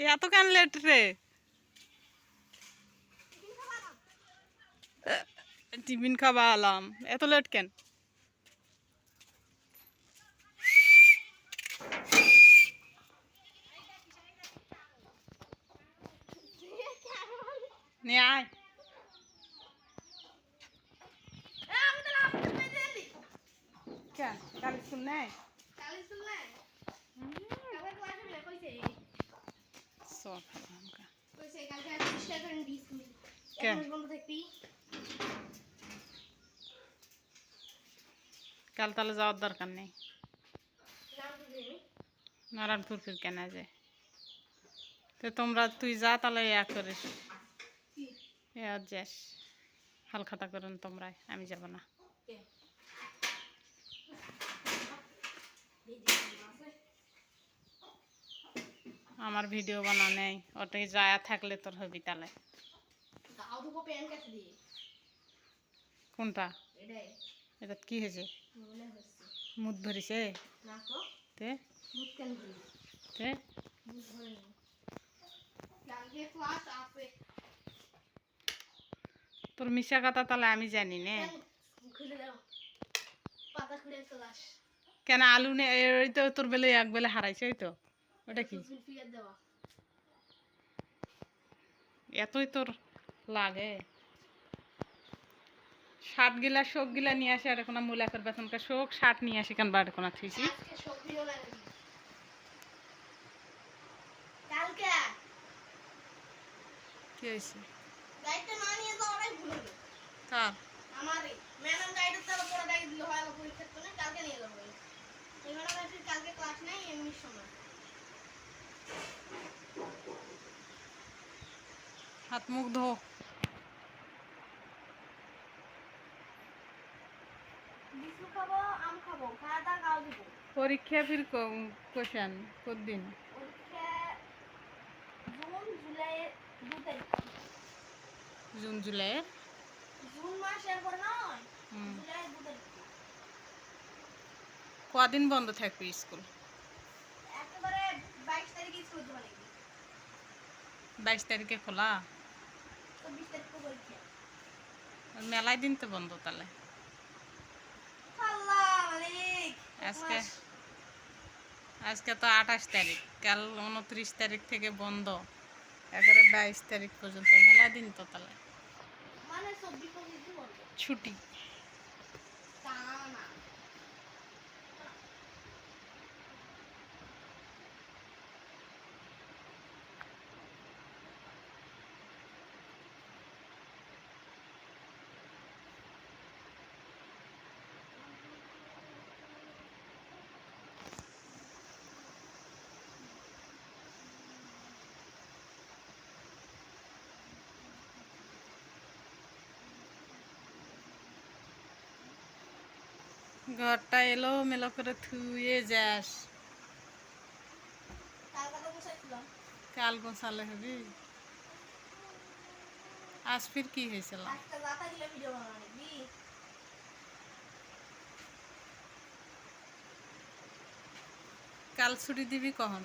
এ এত কেন লেট রে? টিফিন খাবা আলাম। এত লেট কেন? নিয়ে আয়। কেন? কালি শুন নাই? সব খাবা কে? কাল তাহলে যাওয়ার দরকার নেই। নারায়ণপুর ফির কেনা যায় তো তোমরা তুই যা তাহলে ইয়া করিস। ইয়া যাস। হালখাতা করেন তোমরা আমি যাব না। আমার ভিডিও বানা নেই। ওটাই যায়া থাকলে তোর হবি তাহলে। কোনটা? এটা কি হয়েছে? মুদ ভরিছে তে। তে? তোর মিশা কথা তাহলে আমি জানি নে। কেন? আলু নে ওই তো তোর বেলে এক বেলে হারাইছে তো। ওটা কি? এতই তোর লাগে। শার্ট গিলা শোক গিলা নিয়ে আসে আর এখন মূলাকের বেতনকে শোক শার্ট নিয়ে আসে কেন বাড়ি কোনা থুইছি আজকে সবজিও লাগবে কালকে? কি হয়েছে? গাইডটা না নিয়ে যাওয়াটাই ভুল হলো কার? আমারই। ম্যাডাম গাইডের তারা পড়া গাইড দিল হয় পরীক্ষার জন্য কালকে নিয়ে যাব। এই ম্যাডাম কালকে ক্লাস নেই এমনি সময়। হাত মুখ ধো। পরীক্ষা ফির কোশান কদিন জুন জুলাই জুন জুলাইয়ের? জুন মাসের পর নয় কদিন বন্ধ থাকবে স্কুল? বাইশ তারিখে খোলা? মেলায় দিন তো বন্ধ তাহলে। আজকে আজকে তো আঠাশ তারিখ কাল উনত্রিশ তারিখ থেকে বন্ধ। এগারো বাইশ তারিখ পর্যন্ত মেলা দিন তো তাহলে। মানে ছুটি। ঘরটা এলো মেলো করে থুয়ে যাস। কাল গোছালে হবি? আজ ফির কি হয়েছিল? কাল ছুটি দিবি কখন?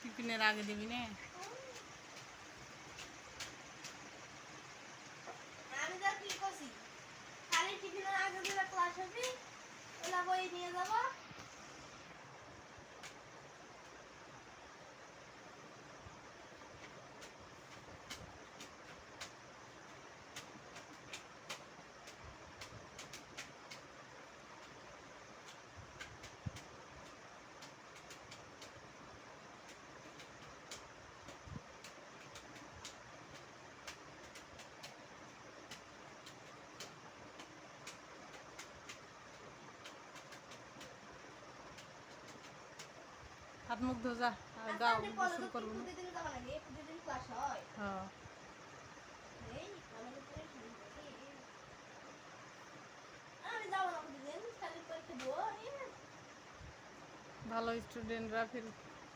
টিফিনের আগে দিবি না আমি যা কি করছি খালি টিফিনের আগে দিলে ক্লাস হবে বই নিয়ে যাব হাত মুখ ধো যা আর গাও আপনি গোসল কলেজে করব না প্রতিদিন যাওয়া লাগে প্রতিদিন ক্লাস হয় হ্যাঁ এই কলেজে পড়ে শুরু করি। আমি যাব না প্রতিদিন খালি পরীক্ষা দেবো এই ভালো স্টুডেন্টরা ফির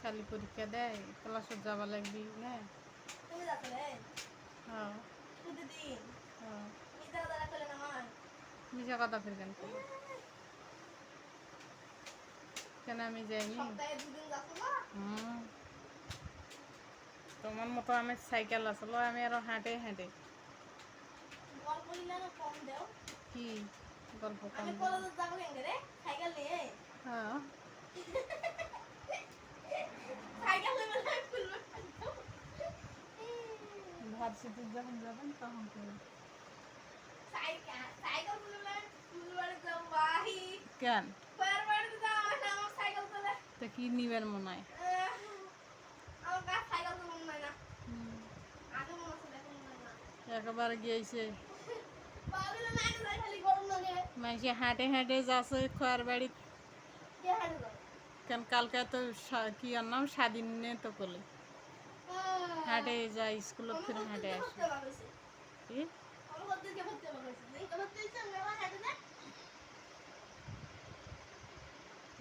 খালি পরীক্ষা দেয় ক্লাসে যাবা লাগবি না? হ্যাঁ। হ্যাঁ। মিশা কথা ফির কেন? কেন আমি যাইনি তোমার মতো আমি সাইকেল আসলো আমি আরও হাঁটে হাঁটে। কি গল্প হ্যাঁ। সাইকেল নিয়ে বলে খুলবে ভার্সিটি যখন যাবেন তখন করবেন। কেন পরের বাড়িতে যাওয়া হয় না আমার সাইকেল চলে তো কি নিবেন মনে হয়? হয় হয় একেবারে গিয়েছে। মাসে হাঁটে হাঁটে যাচ্ছে খোয়ার বাড়ি। কেন কালকে তো কি আর নাম? স্বাধীন তো করলে হাঁটে যায় স্কুলত ফিরে হাঁটে আসে। কি?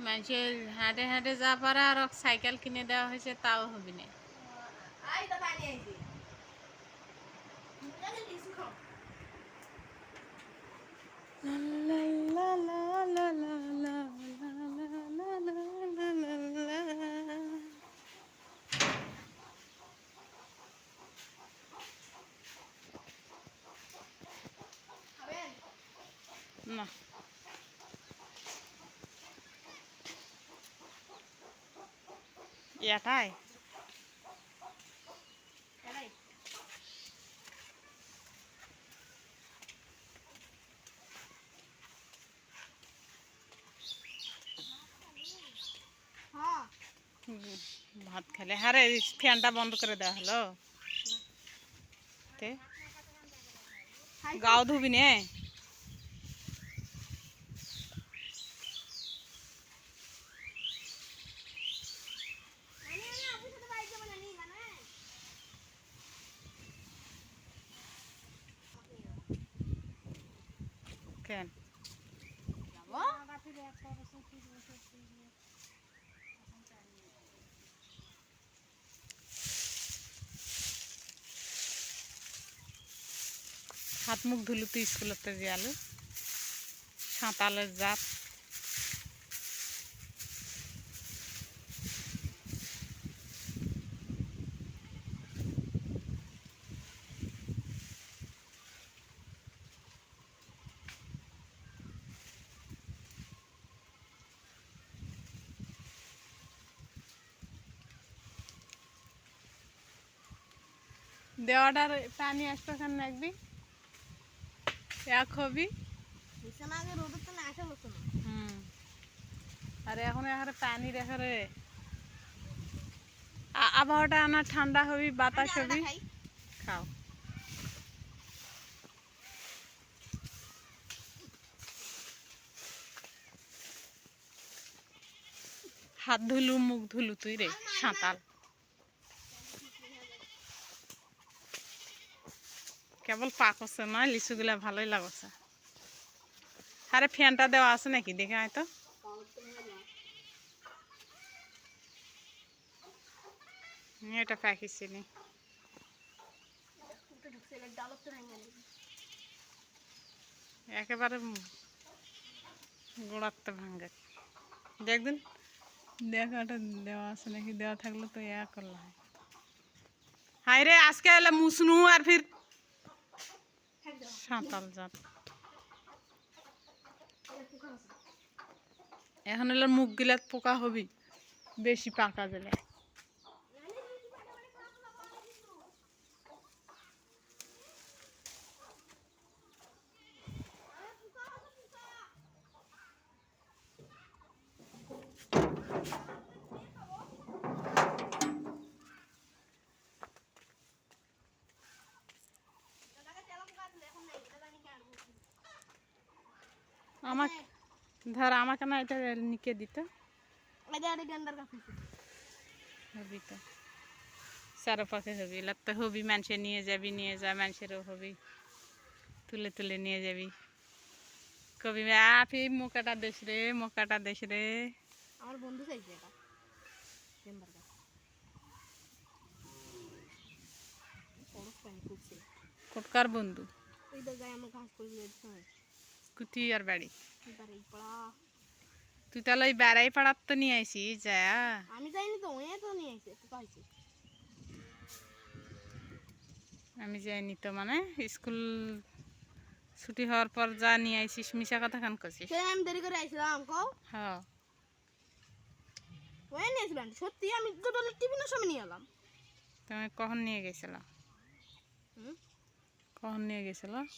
মানুষের হাঁটে হাঁটে যা পারে আর সাইকেল কিনে দেওয়া হয়েছে তাও হবে না। না। হুম, ভাত খেলে আরে ফ্যানটা বন্ধ করে দেওয়া হলো গাও ধুবি নে কেন হাত মুখ ধুলু তুই স্কুলতে যালো সাঁতালের জাত। দেওয়াটার পানি আসবে কেন রাখবি? এক হবি। হুম। আর এখন এখানে পানি রেখে রে। আবহাওয়াটা আনা ঠান্ডা হবি বাতাস হবি। খাও। হাত ধুলু মুখ ধুলু তুই রে সাঁতাল। কেবল পাক হচ্ছে না লিচুগুলা ভালোই লাগছে। আরে ফ্যানটা দেওয়া আছে নাকি? দেখে তো। হুম, এটা প্যাকেছি নি। একেবারে গোড়াতে ভাঙ্গে। দেখদিন দেখাটা দেওয়া আছে নাকি? দেওয়া থাকলে তো ইয়া করলে হয় রে আজকে এলে মুসনু আর ফির সাঁতাল জাত। এখন এলে মুখ গিলাত পোকা হবি বেশি পাকা দিলে আমাকে ধর আমাকে না এটা নিকে দিত। হবি তো। পাখে হবি লাগতে হবি মানুষে নিয়ে যাবি নিয়ে যা মানুষেরও হবি। তুলে তুলে নিয়ে যাবি। কবি আপি মোকাটা দেশ রে মোকাটা দেশ রে। আমার বন্ধু চাইছে এটা। কোটকার বন্ধু। ওই যাই আমার ঘাস করে দিয়েছে কুটি আর বাড়ি তুই তাহলে ওই বেড়াই পাড়ার তো নিয়ে আইসি যা আমি যাইনি তো ওই তো নিয়ে আইছে তো পাইছি আমি যাইনি তো মানে স্কুল ছুটি হওয়ার পর যা নিয়ে আইসিস মিশা কথা খান করছিস আমি দেরি করে আইছিলাম কও হ্যাঁ ওই নিয়েছিলাম সত্যি আমি দুটো টিফিনের সময় নিয়ে এলাম তুমি কখন নিয়ে গেছিল হুম? কখন নিয়ে গেছিল আমি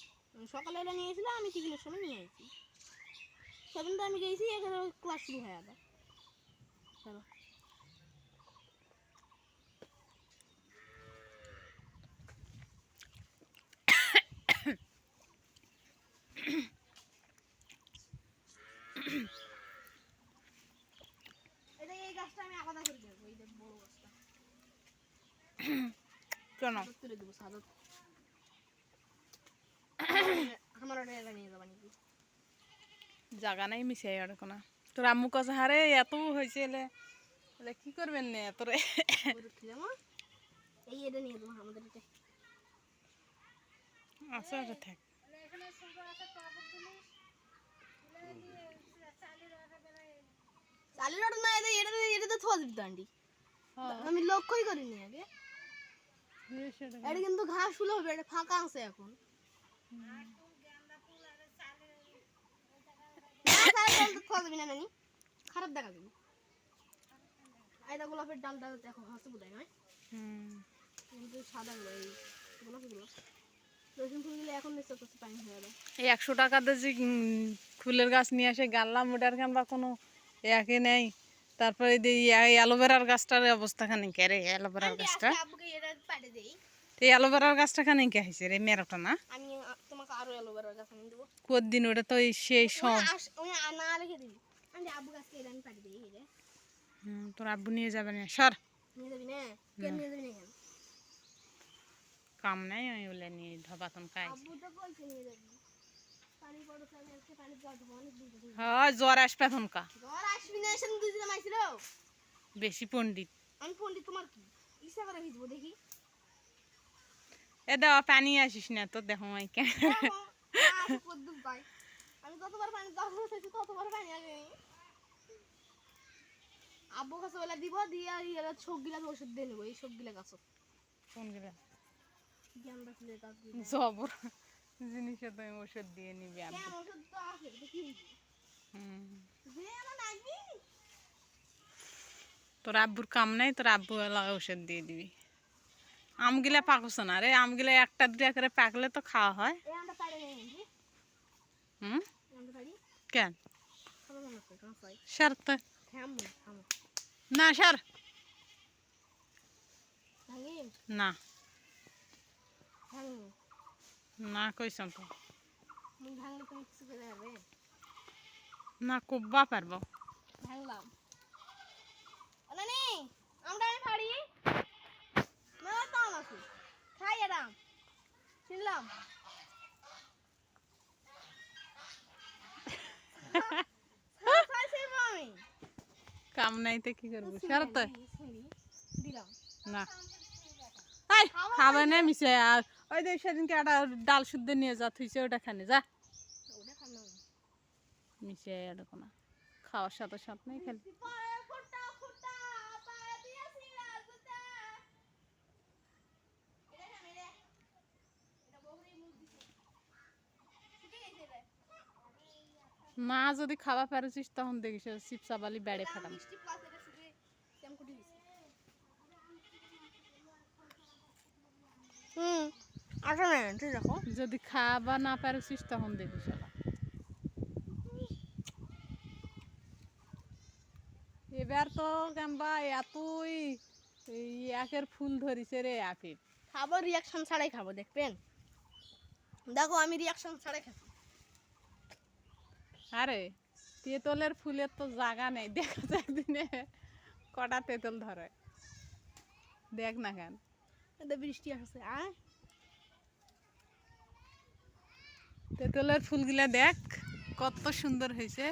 সকালবেলা নিয়েছিলাম আমি টিফিনের সময় নিয়ে আইছি সেদিন তো আমি গেছি এখানে ক্লাস শুরু হয়ে যাবে। চলো। এটা এই গাছটা আমি আলাদা করে দেবো এই দেখ বড় গাছটা কেন সাদত তুলে দেবো সাদত আমার ওটা এলা নিয়ে যাবা নাকি জাগা নাই মিশাই আর কোনো তোর আম্মু কাছে হারে এত হয়েছে এলে এলে কি করবেন না তোর আচ্ছা থাক। চালের অটো না এটা এটা এটা তো থোয়া দিত আন্টি আমি লক্ষ্যই করিনি আগে? এটা কিন্তু ঘাস ফুল হবে এটা ফাঁকা আছে এখন। না, চালের ডাল তো থোয়া যাবি না নানি। খারাপ দেখা যাবে। এটা গোলাপের ডালটা দেখো হাসতে বোধ নয়? কিন্তু সাদা গুলো এই গোলাপগুলো রসুন ফুলগুলো এখন দেখতে করতে পানি হয়ে যাবে। এই একশো টাকাতে যে ফুলের গাছ নিয়ে আসে গাল্লাম ওটার কেন বা কোনো একে নেই। তারপরে এই অ্যালোভেরার গাছটার অবস্থা খানি কে রে অ্যালোভেরার গাছটা? এই অ্যালোভেরার গাছটা খানি কে হয়েছে রে মেরোটা না? আমি আ- আরও অ্যালোভেরার গাছ আমি দেবো। কদিন ওটা তো সেই সব? রেখে দিবি। আমি আব্বু গাছকে আমি পাঠিয়ে দিই এই হুম, তোর আব্বু নিয়ে যাবে না। সর। নিয়ে যাবি না? কেন নিয়ে যাবি না কাম নাই আমি বলে নিয়ে ধবাতন খাই। আব্বু তো বলছে নিয়ে যাবি। হয় জ্বর আসবে আইছিল বেশি পণ্ডিত। আমি ফোনটি তোমার কি? ইচ্ছা করে ভিজবো দেখি। এ দেওয়া পানি আসিস না তো দেখো পাই। আমি যতবার পানি ততবার পানি আসেনি। আব্বু কাছে ওলা দিব দিয়ে ইয়ারা সব গিলাস ওষুধ দিয়ে নেব এই সব গিলা গাছ কোন গেলে জ্ঞানটা ফুলের গাছ জবর জিনিসে তুমি ওষুধ দিয়ে নিবি আব্বু। ওষুধ তো আছে কি হুম। যে আমার লাগবি তোর আব্বুর কাম নাই তোর আব্বু ওষুধ দিয়ে দিবি। আমগুলা পাকছ না রে আমগুলা একটা দুটা করে পাকলে তো খাওয়া হয়। হুম? কেন? সার তো। না সার। না। না কইসন তো। না কব্বা পারব। ভাঙলাম। আমরা তো আমাকে খাই এরাম শুনলাম। কাম নাই তো কি করব? সার তো। না। খাবে না মিশে আর ওই যে সেদিনকে একটা ডাল শুদ্ধ নিয়ে যা থুইছে ওটা খানে যা। মিশে না খাওয়ার সাথে সাথে নাই খালি পায়ে ফোঁটা ফোঁটা পায়ে দিয়েছি রাজুতে এটা খাবে রে এটা বগরি মুখ দিছে শুকে গেছে রে না যদি খাওয়া পারছিস তখন দেখিস চিপসা বালি বেড়ে হুম আচ্ছা না ঠিক দেখো। যদি খাওয়া না পারছিস তখন দেখিস এবার তো কেমবা এতই এই একের ফুল ধরিছে রে আফিফ খাব রিয়াকশন ছাড়াই খাব দেখবেন? দেখো আমি রিয়াকশন ছাড়াই খাচ্ছি আরে তেঁতলের ফুলের তো জায়গা নেই। দেখা যায় দিনে কটা তেঁতল ধরে। দেখ না কেন। বৃষ্টি আসছে আয়। তেঁতলের ফুলগুলা দেখ কত সুন্দর হয়েছে।